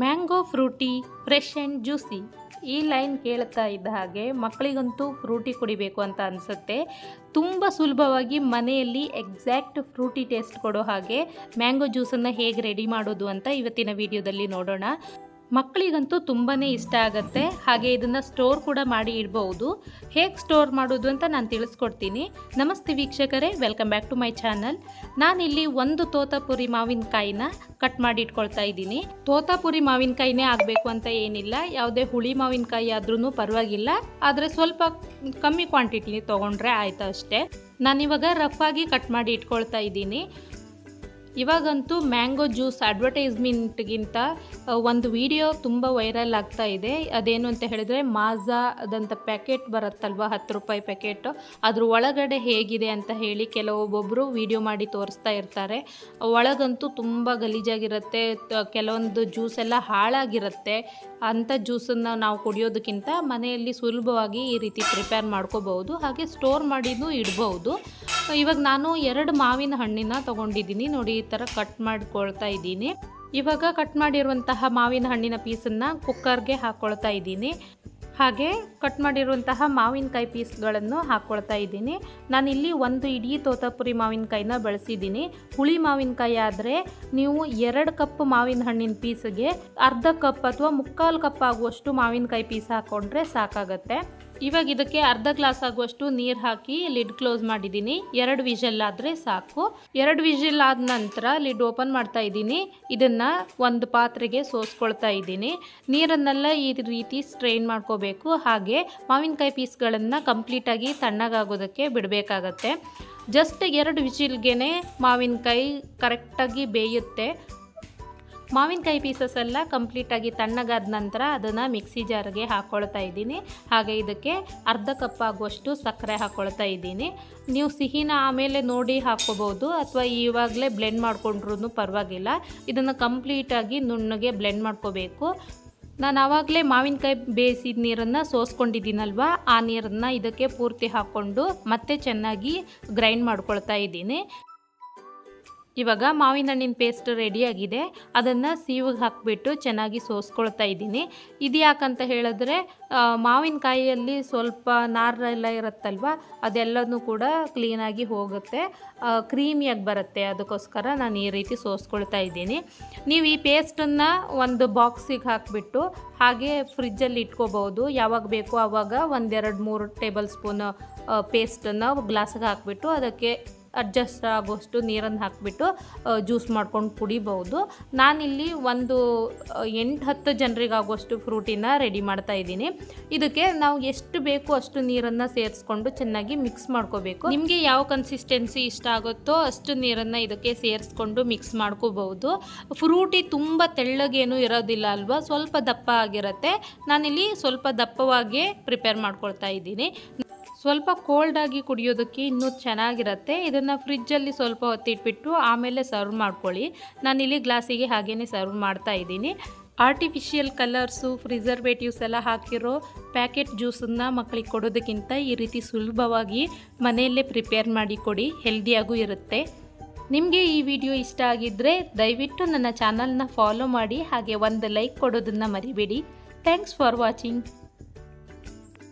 Mango Frooti fresh and juicy. ಈ line ಕೇಳ್ತಾ ಇದ್ದ ಹಾಗೆ ಮಕ್ಕಳಿಗಂತೂ ಫ್ರೂಟಿ ಕುಡಿಬೇಕು ಅಂತ ಅನಿಸುತ್ತೆ. ತುಂಬ ಸುಲಭವಾಗಿ ಮನೆಯಲ್ಲಿ ಎಕ್ಸಾಕ್ಟ್ ಫ್ರೂಟಿ ಟೇಸ್ಟ್ ಕೊಡೋ ಹಾಗೆ ಮ್ಯಾಂಗೋ ಜ್ಯೂಸನ್ನು ಹೇಗೆ ರೆಡಿ ಮಾಡೋದು ಅಂತ ಇವತ್ತಿನ ವಿಡಿಯೋದಲ್ಲಿ ನೋಡೋಣ. ಮಕ್ಕಳಿಗಂತೂ ತುಂಬಾ ಇಷ್ಟ ಆಗುತ್ತೆ. ಹಾಗೆ ಇದನ್ನು ಸ್ಟೋರ್ ಕೂಡ ಮಾಡಿ ಇಡಬಹುದು ಹೇಗೆ ಸ್ಟೋರ್ ಮಾಡೋದು ಅಂತ ನಾನು ತಿಳಿಸ್ಕೊಡ್ತೀನಿ. ನಮಸ್ತೆ ವೀಕ್ಷಕರೇ welcome back to my channel ನಾನಿಲ್ಲಿ ಒಂದು ತೋತಾಪುರಿ ಮಾವಿನಕಾಯಿನ ಕಟ್ ಮಾಡಿ ಇಟ್ಕೊಳ್ತಾ ಇದ್ದೀನಿ. ತೋತಾಪುರಿ ಮಾವಿನಕಾಯಿನೇ ಆಗಬೇಕು ಅಂತ ಏನಿಲ್ಲ. ಯಾವುದೇ ಹುಳಿ ಮಾವಿನಕಾಯಿ ಆದ್ರೂ ಪರವಾಗಿಲ್ಲ. ಆದರೆ ಸ್ವಲ್ಪ ಕಮ್ಮಿ ಕ್ವಾಂಟಿಟಿ ತೊಗೊಂಡ್ರೆ ಆಯಿತು ಅಷ್ಟೇ. ನಾನಿವಾಗ ರಫ್ ಆಗಿ ಕಟ್ ಮಾಡಿ ಇಟ್ಕೊಳ್ತಾ ಇದ್ದೀನಿ. ಇವಾಗಂತೂ ಮ್ಯಾಂಗೋ ಜ್ಯೂಸ್ ಅಡ್ವರ್ಟೈಸ್ಮೆಂಟ್ಗಿಂತ ಒಂದು ವಿಡಿಯೋ ತುಂಬ ವೈರಲ್ ಆಗ್ತಾ ಇದೆ. ಅದೇನು ಅಂತ ಹೇಳಿದ್ರೆ ಮಾಝಾ ಅದಂಥ ಪ್ಯಾಕೆಟ್ ಬರುತ್ತಲ್ವ, ಹತ್ತು ರೂಪಾಯಿ ಪ್ಯಾಕೆಟ್, ಅದ್ರ ಒಳಗಡೆ ಹೇಗಿದೆ ಅಂತ ಹೇಳಿ ಕೆಲವೊಬ್ಬೊಬ್ಬರು ವಿಡಿಯೋ ಮಾಡಿ ತೋರಿಸ್ತಾ ಇರ್ತಾರೆ. ಒಳಗಂತೂ ತುಂಬ ಗಲೀಜಾಗಿರುತ್ತೆ ಕೆಲವೊಂದು ಜ್ಯೂಸ್ ಎಲ್ಲ ಹಾಳಾಗಿರುತ್ತೆ. ಅಂಥ ಜ್ಯೂಸನ್ನು ನಾವು ಕುಡಿಯೋದಕ್ಕಿಂತ ಮನೆಯಲ್ಲಿ ಸುಲಭವಾಗಿ ಈ ರೀತಿ ಪ್ರಿಪೇರ್ ಮಾಡ್ಕೋಬಹುದು, ಹಾಗೆ ಸ್ಟೋರ್ ಮಾಡಿನೂ ಇಡ್ಬೋದು ಇವಾಗ ನಾನು ಎರಡು ಮಾವಿನ ಹಣ್ಣಿನ ತಗೊಂಡಿದ್ದೀನಿ. ನೋಡಿ, ಈ ಥರ ಕಟ್ ಮಾಡ್ಕೊಳ್ತಾ ಇದ್ದೀನಿ. ಇವಾಗ ಕಟ್ ಮಾಡಿರುವಂತಹ ಮಾವಿನ ಹಣ್ಣಿನ ಪೀಸನ್ನು ಕುಕ್ಕರ್ಗೆ ಹಾಕ್ಕೊಳ್ತಾ ಇದ್ದೀನಿ. ಹಾಗೆ ಕಟ್ ಮಾಡಿರುವಂತಹ ಮಾವಿನಕಾಯಿ ಪೀಸ್ಗಳನ್ನು ಹಾಕ್ಕೊಳ್ತಾ ಇದ್ದೀನಿ. ನಾನಿಲ್ಲಿ ಒಂದು ಇಡೀ ತೋತಾಪುರಿ ಮಾವಿನಕಾಯಿನ ಬಳಸಿದ್ದೀನಿ. ಹುಳಿ ಮಾವಿನಕಾಯಿ ಆದರೆ ನೀವು ಎರಡು ಕಪ್ ಮಾವಿನ ಹಣ್ಣಿನ ಪೀಸ್ಗೆ ಅರ್ಧ ಕಪ್ ಅಥವಾ ಮುಕ್ಕಾಲು ಕಪ್ ಆಗುವಷ್ಟು ಮಾವಿನಕಾಯಿ ಪೀಸ್ ಹಾಕ್ಕೊಂಡ್ರೆ ಸಾಕಾಗತ್ತೆ. ಇವಾಗ ಇದಕ್ಕೆ ಅರ್ಧ ಗ್ಲಾಸ್ ಆಗುವಷ್ಟು ನೀರು ಹಾಕಿ ಲಿಡ್ ಕ್ಲೋಸ್ ಮಾಡಿದ್ದೀನಿ ಎರಡು ವಿಷಲ್ ಆದರೆ ಸಾಕು. ಎರಡು ವಿಷಲ್ ಆದ ನಂತರ ಲಿಡ್ ಓಪನ್ ಮಾಡ್ತಾ ಇದ್ದೀನಿ. ಇದನ್ನು ಒಂದು ಪಾತ್ರೆಗೆ ಸೋಸ್ಕೊಳ್ತಾ ಇದ್ದೀನಿ. ನೀರನ್ನೆಲ್ಲ ಈ ರೀತಿ ಸ್ಟ್ರೈನ್ ಮಾಡ್ಕೋಬೇಕು. ಹಾಗೆ ಮಾವಿನಕಾಯಿ ಪೀಸ್ಗಳನ್ನು ಕಂಪ್ಲೀಟಾಗಿ ತಣ್ಣಗಾಗೋದಕ್ಕೆ ಬಿಡಬೇಕಾಗತ್ತೆ. ಜಸ್ಟ್ ಎರಡು ವಿಜಿಲ್ಗೆ ಮಾವಿನಕಾಯಿ ಕರೆಕ್ಟಾಗಿ ಬೇಯುತ್ತೆ. ಮಾವಿನಕಾಯಿ ಪೀಸಸ್ ಎಲ್ಲ ಕಂಪ್ಲೀಟಾಗಿ ತಣ್ಣಗಾದ ನಂತರ ಅದನ್ನು ಮಿಕ್ಸಿ ಜಾರ್ಗೆ ಹಾಕ್ಕೊಳ್ತಾ ಇದ್ದೀನಿ. ಹಾಗೆ ಇದಕ್ಕೆ ಅರ್ಧ ಕಪ್ ಆಗುವಷ್ಟು ಸಕ್ಕರೆ ಹಾಕ್ಕೊಳ್ತಾ ಇದ್ದೀನಿ. ನೀವು ಸಿಹಿನ ಆಮೇಲೆ ನೋಡಿ ಹಾಕ್ಕೋಬೋದು. ಅಥವಾ ಇವಾಗಲೇ ಬ್ಲೆಂಡ್ ಮಾಡ್ಕೊಂಡ್ರೂ ಪರವಾಗಿಲ್ಲ. ಇದನ್ನು ಕಂಪ್ಲೀಟಾಗಿ ನುಣ್ಣಗೆ ಬ್ಲೆಂಡ್ ಮಾಡ್ಕೋಬೇಕು. ನಾನು ಆವಾಗಲೇ ಮಾವಿನಕಾಯಿ ಬೇಯಿಸಿದ ನೀರನ್ನು ಸೋಸ್ಕೊಂಡಿದ್ದೀನಲ್ವ? ಆ ನೀರನ್ನು ಇದಕ್ಕೆ ಪೂರ್ತಿ ಹಾಕ್ಕೊಂಡು ಮತ್ತೆ ಚೆನ್ನಾಗಿ ಗ್ರೈಂಡ್ ಮಾಡ್ಕೊಳ್ತಾ ಇದ್ದೀನಿ. ಇವಾಗ ಮಾವಿನ ಹಣ್ಣಿನ ಪೇಸ್ಟ್ ರೆಡಿಯಾಗಿದೆ. ಅದನ್ನು ಸೀವಿಗೆ ಹಾಕಿಬಿಟ್ಟು ಚೆನ್ನಾಗಿ ಸೋಸ್ಕೊಳ್ತಾ ಇದ್ದೀನಿ. ಇದು ಯಾಕಂತ ಹೇಳಿದ್ರೆ ಮಾವಿನಕಾಯಿಯಲ್ಲಿ ಸ್ವಲ್ಪ ನಾರೆಲ್ಲ ಇರುತ್ತಲ್ವ, ಅದೆಲ್ಲನೂ ಕೂಡ ಕ್ಲೀನಾಗಿ ಹೋಗುತ್ತೆ. ಕ್ರೀಮಿಯಾಗಿ ಬರುತ್ತೆ. ಅದಕ್ಕೋಸ್ಕರ ನಾನು ಈ ರೀತಿ ಸೋಸ್ಕೊಳ್ತಾ ಇದ್ದೀನಿ. ನೀವು ಈ ಪೇಸ್ಟನ್ನು ಒಂದು ಬಾಕ್ಸಿಗೆ ಹಾಕಿಬಿಟ್ಟು ಹಾಗೆ ಫ್ರಿಜ್ಜಲ್ಲಿ ಇಟ್ಕೋಬೋದು. ಯಾವಾಗ ಬೇಕೋ ಆವಾಗ ಒಂದೆರಡು ಮೂರು ಟೇಬಲ್ ಸ್ಪೂನ್ ಪೇಸ್ಟನ್ನು ಗ್ಲಾಸಿಗೆ ಹಾಕಿಬಿಟ್ಟು ಅದಕ್ಕೆ ಅಡ್ಜಸ್ಟ್ ಆಗೋಷ್ಟು ನೀರನ್ನು ಹಾಕಿಬಿಟ್ಟು ಜ್ಯೂಸ್ ಮಾಡ್ಕೊಂಡು ಕುಡಿಬಹುದು ನಾನಿಲ್ಲಿ ಒಂದು ಎಂಟು ಹತ್ತು ಜನರಿಗಾಗೋಷ್ಟು ಫ್ರೂಟಿನ ರೆಡಿ ಮಾಡ್ತಾ ಇದ್ದೀನಿ. ಇದಕ್ಕೆ ನಾವು ಎಷ್ಟು ಬೇಕು ಅಷ್ಟು ನೀರನ್ನು ಸೇರಿಸ್ಕೊಂಡು ಚೆನ್ನಾಗಿ ಮಿಕ್ಸ್ ಮಾಡ್ಕೋಬೇಕು. ನಿಮಗೆ ಯಾವ ಕನ್ಸಿಸ್ಟೆನ್ಸಿ ಇಷ್ಟ ಆಗುತ್ತೋ ಅಷ್ಟು ನೀರನ್ನು ಇದಕ್ಕೆ ಸೇರಿಸ್ಕೊಂಡು ಮಿಕ್ಸ್ ಮಾಡ್ಕೋಬಹುದು ಫ್ರೂಟಿ ತುಂಬ ತೆಳ್ಳಗೇನು ಇರೋದಿಲ್ಲ ಅಲ್ವಾ? ಸ್ವಲ್ಪ ದಪ್ಪ ಆಗಿರುತ್ತೆ. ನಾನಿಲ್ಲಿ ಸ್ವಲ್ಪ ದಪ್ಪವಾಗೇ ಪ್ರಿಪೇರ್ ಮಾಡ್ಕೊಳ್ತಾ ಇದ್ದೀನಿ. ಸ್ವಲ್ಪ ಕೋಲ್ಡ್ ಆಗಿ ಕುಡಿಯೋದಕ್ಕೆ ಇನ್ನೂ ಚೆನ್ನಾಗಿರುತ್ತೆ. ಇದನ್ನು ಫ್ರಿಜ್ಜಲ್ಲಿ ಸ್ವಲ್ಪ ಹೊತ್ತಿಟ್ಬಿಟ್ಟು ಆಮೇಲೆ ಸರ್ವ್ ಮಾಡ್ಕೊಳ್ಳಿ. ನಾನಿಲ್ಲಿ ಗ್ಲಾಸಿಗೆ ಹಾಗೇ ಸರ್ವ್ ಮಾಡ್ತಾ ಇದ್ದೀನಿ. ಆರ್ಟಿಫಿಷಿಯಲ್ ಕಲರ್ಸು ಪ್ರಿಸರ್ವೇಟಿವ್ಸ್ ಎಲ್ಲ ಹಾಕಿರೋ ಪ್ಯಾಕೆಟ್ ಜ್ಯೂಸನ್ನು ಮಕ್ಕಳಿಗೆ ಕೊಡೋದಕ್ಕಿಂತ ಈ ರೀತಿ ಸುಲಭವಾಗಿ ಮನೆಯಲ್ಲೇ ಪ್ರಿಪೇರ್ ಮಾಡಿ ಕೊಡಿ ಹೆಲ್ದಿಯಾಗೂ ಇರುತ್ತೆ. ನಿಮಗೆ ಈ ವಿಡಿಯೋ ಇಷ್ಟ ಆಗಿದ್ದರೆ ದಯವಿಟ್ಟು ನನ್ನ ಚಾನಲ್ನ ಫಾಲೋ ಮಾಡಿ, ಹಾಗೆ ಒಂದು ಲೈಕ್ ಕೊಡೋದನ್ನು ಮರಿಬೇಡಿ. Thanks for watching